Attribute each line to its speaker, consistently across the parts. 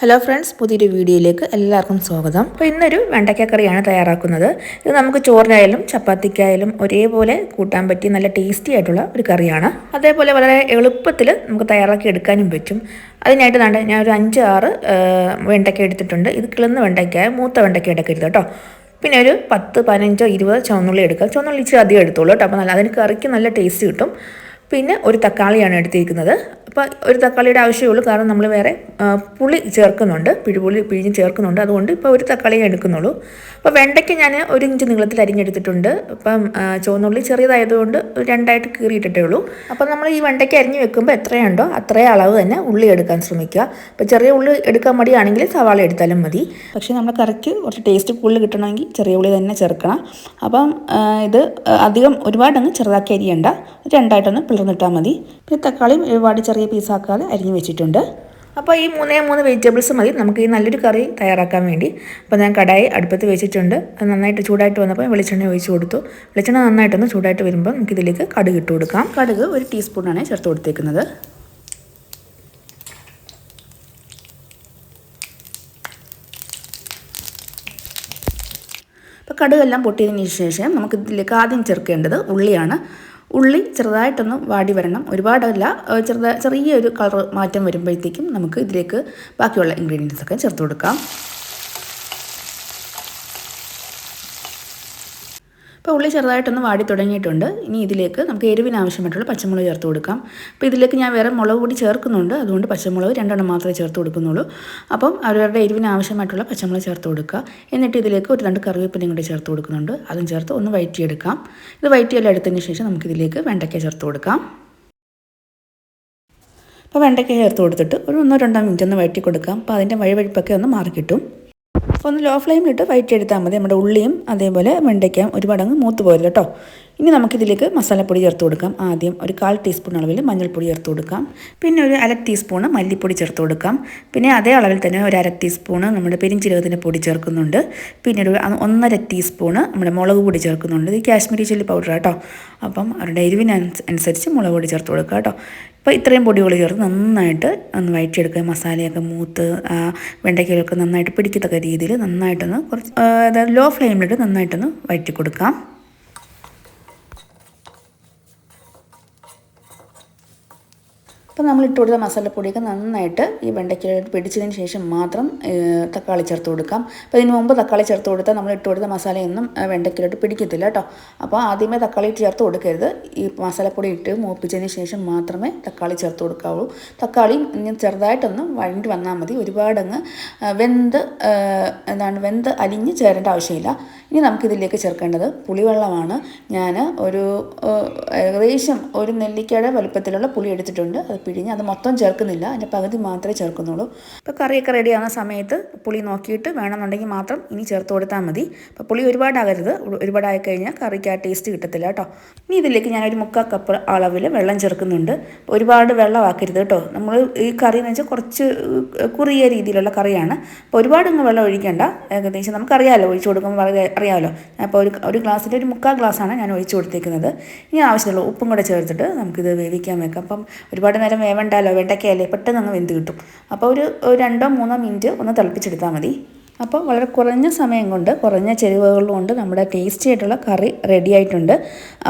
Speaker 1: Hello friends പുതിയൊരു വീഡിയോയിലേക്ക് എല്ലാവർക്കും സ്വാഗതം. അപ്പോൾ ഇന്നൊരു വെണ്ടയ്ക്കക്കറിയാണ് തയ്യാറാക്കുന്നത്. ഇത് നമുക്ക് ചോറിനായാലും ചപ്പാത്തിക്കായാലും ഒരേപോലെ കൂട്ടാൻ പറ്റിയ നല്ല ടേസ്റ്റി ആയിട്ടുള്ള ഒരു കറിയാണ്. അതേപോലെ വളരെ എളുപ്പത്തിൽ നമുക്ക് തയ്യാറാക്കി എടുക്കാനും പറ്റും. അതിനായിട്ട് നാണ്ട് ഞാൻ ഒരു അഞ്ച് ആറ് വെണ്ടയ്ക്ക എടുത്തിട്ടുണ്ട്. ഇത് കിളുന്ന വെണ്ടയ്ക്ക മൂത്ത വെണ്ടയ്ക്ക എടുക്കരുത് കേട്ടോ പിന്നെ ഒരു പത്ത് പതിനഞ്ചോ ഇരുപതോ ചുവന്നുള്ളി എടുക്കുക ചുവന്നുള്ളി ഇച്ചിരി അധികം എടുത്തോളൂ കേട്ടോ അപ്പോൾ നല്ല അതിന് കറിക്ക് നല്ല ടേസ്റ്റ് കിട്ടും. പിന്നെ ഒരു തക്കാളിയാണ് എടുത്തിരിക്കുന്നത്. അപ്പോൾ ഒരു തക്കാളിയുടെ ആവശ്യമുള്ളൂ കാരണം നമ്മൾ വേറെ പുളി ചേർക്കുന്നുണ്ട്. പിഴിപുളി പിഴിഞ്ഞ് ചേർക്കുന്നുണ്ട്. അതുകൊണ്ട് ഇപ്പോൾ ഒരു തക്കാളിയെ എടുക്കുന്നുള്ളൂ. അപ്പോൾ വെണ്ടയ്ക്ക് ഞാൻ ഒരു ഇഞ്ച് നീളത്തിൽ അരിഞ്ഞെടുത്തിട്ടുണ്ട്. അപ്പം ചുവന്നുള്ളി ചെറിയതായതുകൊണ്ട് രണ്ടായിട്ട് കീറിയിട്ടിട്ടേ ഉള്ളൂ. അപ്പോൾ നമ്മൾ ഈ വെണ്ടയ്ക്ക് അരിഞ്ഞ് വെക്കുമ്പോൾ എത്രയുണ്ടോ അത്രയും അളവ് തന്നെ ഉള്ളി എടുക്കാൻ ശ്രമിക്കുക. അപ്പോൾ ചെറിയ ഉള്ളി എടുക്കാൻ മടിയാണെങ്കിൽ സവാള എടുത്താലും മതി. പക്ഷേ നമ്മൾ കറിക്ക് കുറച്ച് ടേസ്റ്റ് കൂടുതൽ കിട്ടണമെങ്കിൽ ചെറിയ ഉള്ളി തന്നെ ചേർക്കണം. അപ്പം ഇത് അധികം ഒരുപാടങ്ങ് ചെറുതാക്കി അരിയണ്ട. രണ്ടായിട്ടൊന്ന് പിളർന്നിട്ടാൽ മതി. പിന്നെ തക്കാളിയും ഒരുപാട് ചെറിയ പീസാക്കാതെ അരിഞ്ഞ് വെച്ചിട്ടുണ്ട്. അപ്പോൾ ഈ മൂന്നേ മൂന്ന് വെജിറ്റബിൾസ് മതി. നമുക്ക് ഈ നല്ലൊരു കറി തയ്യാറാക്കാൻ വേണ്ടി. അപ്പോൾ ഞാൻ കടായി അടുപ്പത്ത് വെച്ചിട്ടുണ്ട്. അത് നന്നായിട്ട് ചൂടായിട്ട് വന്നപ്പോൾ വെളിച്ചെണ്ണ ഒഴിച്ച് കൊടുത്തു. വെളിച്ചെണ്ണ നന്നായിട്ടൊന്ന് ചൂടായിട്ട് വരുമ്പോൾ നമുക്ക് ഇതിലേക്ക് കടുക് ഇട്ട് കൊടുക്കാം. കടുക് ഒരു ടീസ്പൂണാണ് ചേർത്ത് കൊടുത്തേക്കുന്നത്. അപ്പോൾ കടുകെല്ലാം പൊട്ടിയതിന് ശേഷം നമുക്ക് ഇതിലേക്ക് ആദ്യം ചേർക്കേണ്ടത് ഉള്ളിയാണ്. ഉള്ളി ചെറുതായിട്ടൊന്ന് വാടി വരണം. ഒരുപാടല്ല ചെറുതായി ചെറിയൊരു കളർ മാറ്റം വരുമ്പോഴത്തേക്കും നമുക്ക് ഇതിലേക്ക് ബാക്കിയുള്ള ഇൻഗ്രീഡിയൻസ് ഒക്കെ ചേർത്ത് കൊടുക്കാം. ഇപ്പോൾ ഉള്ളി ചെറുതായിട്ടൊന്ന് വാടി തുടങ്ങിയിട്ടുണ്ട്. ഇനി ഇതിലേക്ക് നമുക്ക് എരിവിന് ആവശ്യമായിട്ടുള്ള പച്ചമുളക് ചേർത്ത് കൊടുക്കാം. അപ്പോൾ ഇതിലേക്ക് ഞാൻ വേറെ മുളക് കൂടി ചേർക്കുന്നുണ്ട്. അതുകൊണ്ട് പച്ചമുളക് രണ്ടെണ്ണം മാത്രമേ ചേർത്ത് കൊടുക്കുന്നുള്ളൂ. അപ്പം അവരുടെ എരിവിന് ആവശ്യമായിട്ടുള്ള പച്ചമുളക് ചേർത്ത് കൊടുക്കുക. എന്നിട്ട് ഇതിലേക്ക് ഒരു രണ്ട് കറിവേപ്പിലയും കൂടി ചേർത്ത് കൊടുക്കുന്നുണ്ട്. അതും ചേർത്ത് ഒന്ന് വയറ്റിയെടുക്കാം. ഇത് വയറ്റിയെല്ലാം എടുത്തതിന് ശേഷം നമുക്കിതിലേക്ക് വെണ്ടയ്ക്ക ചേർത്ത് കൊടുക്കാം. അപ്പോൾ വെണ്ടയ്ക്ക ചേർത്ത് കൊടുത്തിട്ട് ഒരു ഒന്നോ രണ്ടോ മിനിറ്റ് ഒന്ന് വയറ്റി കൊടുക്കാം അപ്പോൾ അതിന്റെ വഴിവഴിപ്പൊക്കെ ഒന്ന് മാറിക്കിട്ടും. അപ്പോൾ ഒന്ന് ലോ ഫ്ലെയിമിലിട്ട് വൈറ്റ് എടുത്താൽ മതി. നമ്മുടെ ഉള്ളിയും അതേപോലെ വെണ്ടയ്ക്കയും ഒരുപാടങ്ങ് മൂത്ത് പോയല്ലോ കേട്ടോ. ഇനി നമുക്കിതിലേക്ക് മസാലപ്പൊടി ചേർത്ത് കൊടുക്കാം. ആദ്യം ഒരു കാൽ ടീസ്പൂൺ അളവിൽ മഞ്ഞൾപ്പൊടി ചേർത്ത് കൊടുക്കാം. പിന്നെ ഒരു അര ടീസ്പൂൺ മല്ലിപ്പൊടി ചേർത്ത് കൊടുക്കാം. പിന്നെ അതേ അളവിൽ തന്നെ ഒരു അര ടീസ്പൂൺ നമ്മുടെ പെരിഞ്ചീരകത്തിന്റെ പൊടി ചേർക്കുന്നുണ്ട്. പിന്നെ ഒരു ഒന്നര ടീസ്പൂൺ നമ്മുടെ മുളക് പൊടി ചേർക്കുന്നുണ്ട്. ഇത് കാശ്മീരി ചില്ലി പൗഡർ കേട്ടോ അപ്പം അവരുടെ എരിവിനനുസരിച്ച് മുളക് പൊടി ചേർത്ത് കൊടുക്കുക കേട്ടോ. അപ്പോൾ ഇത്രയും പൊടികൾ ചേർത്ത് നന്നായിട്ട് ഒന്ന് വയറ്റിയെടുക്കുക. മസാലയൊക്കെ മൂത്ത് വെണ്ടയ്ക്കലൊക്കെ നന്നായിട്ട് പിടിക്കത്തക്ക രീതിയിൽ നന്നായിട്ടൊന്ന് കുറച്ച് അതായത് ലോ ഫ്ലെയിമിലിട്ട് നന്നായിട്ടൊന്ന് വയറ്റി കൊടുക്കാം. അപ്പോൾ നമ്മൾ ഇട്ട് കൊടുത്ത മസാലപ്പൊടിയൊക്കെ നന്നായിട്ട് ഈ വെണ്ടയ്ക്കായിട്ട് പിടിച്ചതിന് ശേഷം മാത്രം തക്കാളി ചേർത്ത് കൊടുക്കാം. അപ്പോൾ ഇതിന് മുമ്പ് തക്കാളി ചേർത്ത് കൊടുത്താൽ നമ്മൾ ഇട്ട് കൊടുത്ത മസാലയൊന്നും വെണ്ടയ്ക്കയിലോട്ട് പിടിക്കത്തില്ല കേട്ടോ. അപ്പോൾ ആദ്യമേ തക്കാളി ചേർത്ത് കൊടുക്കരുത്. ഈ മസാലപ്പൊടി ഇട്ട് മൂപ്പിച്ചതിന് ശേഷം മാത്രമേ തക്കാളി ചേർത്ത് കൊടുക്കാവൂ തക്കാളി ചെറുതായിട്ടൊന്ന് വഴണ്ടി വന്നാൽ മതി. ഒരുപാടങ്ങ് വെന്ത് എന്താണ് വെന്ത് അലിഞ്ഞ് ചേരേണ്ട ആവശ്യമില്ല. ഇനി നമുക്കിതിലേക്ക് ചേർക്കേണ്ടത് പുളിവെള്ളമാണ്. ഞാൻ ഒരു ഏകദേശം ഒരു നെല്ലിക്കയുടെ വലുപ്പത്തിലുള്ള പുളി എടുത്തിട്ടുണ്ട്. അത് പിഴിഞ്ഞ് അത് മൊത്തം ചേർക്കുന്നില്ല. അതിന്റെ പകുതി മാത്രമേ ചേർക്കുന്നുള്ളൂ. ഇപ്പോൾ കറിയൊക്കെ റെഡി ആവുന്ന സമയത്ത് പുളി നോക്കിയിട്ട് വേണമെന്നുണ്ടെങ്കിൽ മാത്രം ഇനി ചേർത്ത് കൊടുത്താൽ മതി. അപ്പോൾ പുളി ഒരുപാടാകരുത്. ഒരുപാടായി കഴിഞ്ഞാൽ കറിക്ക് ആ ടേസ്റ്റ് കിട്ടത്തില്ല കേട്ടോ. ഇനി ഇതിലേക്ക് ഞാനൊരു മുക്കാൽ കപ്പ് അളവിൽ വെള്ളം ചേർക്കുന്നുണ്ട്. ഒരുപാട് വെള്ളമാക്കരുത് കേട്ടോ. നമ്മൾ ഈ കറി എന്ന് വെച്ചാൽ കുറച്ച് കുറിയ രീതിയിലുള്ള കറിയാണ്. അപ്പോൾ ഒരുപാട് അങ്ങ് വെള്ളം ഒഴിക്കേണ്ട. ഏകദേശം നമുക്കറിയാമല്ലോ ഒഴിച്ചു കൊടുക്കുമ്പോൾ വളരെ അറിയാമല്ലോ അപ്പോൾ ഒരു ഒരു ഗ്ലാസ്സിന്റെ ഒരു മുക്കാൽ ഗ്ലാസ്സാണ് ഞാൻ ഒഴിച്ചു കൊടുത്തേക്കുന്നത്. ഇനി ആവശ്യമുള്ള ഉപ്പും കൂടെ ചേർത്തിട്ട് നമുക്കിത് വേവിക്കാൻ വെക്കാം. അപ്പം ഒരുപാട് നേരം വേവണ്ടല്ലോ വെണ്ടയ്ക്കയല്ലേ പെട്ടെന്ന് അങ്ങ് വെന്ത് കിട്ടും. അപ്പോൾ ഒരു രണ്ടോ മൂന്നോ മിനിറ്റ് ഒന്ന് തിളപ്പിച്ചെടുത്താൽ മതി. അപ്പോൾ വളരെ കുറഞ്ഞ സമയം കൊണ്ട് കുറഞ്ഞ ചെരുവകൾ കൊണ്ട് നമ്മുടെ ടേസ്റ്റി ആയിട്ടുള്ള കറി റെഡി ആയിട്ടുണ്ട്.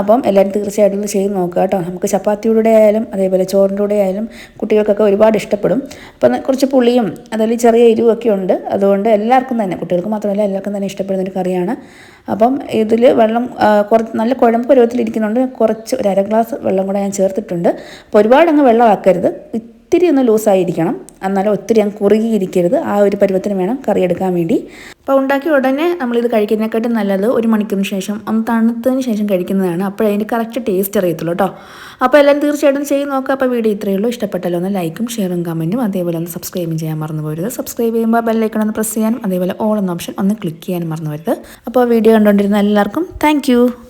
Speaker 1: അപ്പം എല്ലാവരും തീർച്ചയായിട്ടും ചെയ്ത് നോക്കുക കേട്ടോ. നമുക്ക് ചപ്പാത്തിയുടെ ആയാലും അതേപോലെ ചോറിന്റെ കൂടെ ആയാലും കുട്ടികൾക്കൊക്കെ ഒരുപാട് ഇഷ്ടപ്പെടും. അപ്പം കുറച്ച് പുളിയും അതായത് ചെറിയ എരിവൊക്കെ ഉണ്ട്. അതുകൊണ്ട് എല്ലാവർക്കും തന്നെ കുട്ടികൾക്ക് മാത്രമല്ല എല്ലാവർക്കും തന്നെ ഇഷ്ടപ്പെടുന്ന ഒരു കറിയാണ്. അപ്പം ഇതിൽ വെള്ളം കുറച്ച് നല്ല കുഴമ്പ് പരുവത്തിലിരിക്കുന്നുണ്ട് കുറച്ച് ഒരു അര ഗ്ലാസ് വെള്ളം കൂടെ ഞാൻ ചേർത്തിട്ടുണ്ട്. അപ്പോൾ ഒരുപാട് അങ്ങ് വെള്ളമാക്കരുത്. ഇത്തിരി ഒന്ന് ലൂസായിരിക്കണം. എന്നാലും ഒത്തിരി അങ്ങ് കുറുകിയിരിക്കരുത്. ആ ഒരു പരുവത്തിന് വേണം കറി എടുക്കാൻ വേണ്ടി. അപ്പോൾ ഉണ്ടാക്കിയ ഉടനെ നമ്മളിത് കഴിക്കുന്നതിനെക്കാട്ടും നല്ലത് ഒരു മണിക്കൂറിന് ശേഷം ഒന്ന് തണുത്തതിന് ശേഷം കഴിക്കുന്നതാണ്. അപ്പോൾ അതിന്റെ കറക്റ്റ് ടേസ്റ്റ് അറിയത്തുള്ളൂ കേട്ടോ. അപ്പോൾ എല്ലാം തീർച്ചയായിട്ടും ചെയ്ത് നോക്കുക അപ്പോൾ വീഡിയോ ഇത്രയേ ഉള്ളൂ. ഇഷ്ടപ്പെട്ടല്ലോ ഒന്ന് ലൈക്കും ഷെയറും കമന്റും അതേപോലെ ഒന്ന് സബ്സ്ക്രൈബ് ചെയ്യാൻ മറന്നു പോരുത്. സബ്സ്ക്രൈബ് ചെയ്യുമ്പോൾ ബെല്ലൈക്കൺ ഒന്ന് പ്രസ് ചെയ്യാനും അതേപോലെ ഓൾ എന്ന ഓപ്ഷൻ ഒന്ന് ക്ലിക്ക് ചെയ്യാനും മറന്നു വരുത് അപ്പോൾ വീഡിയോ കണ്ടുകൊണ്ടിരുന്ന എല്ലാവർക്കും താങ്ക്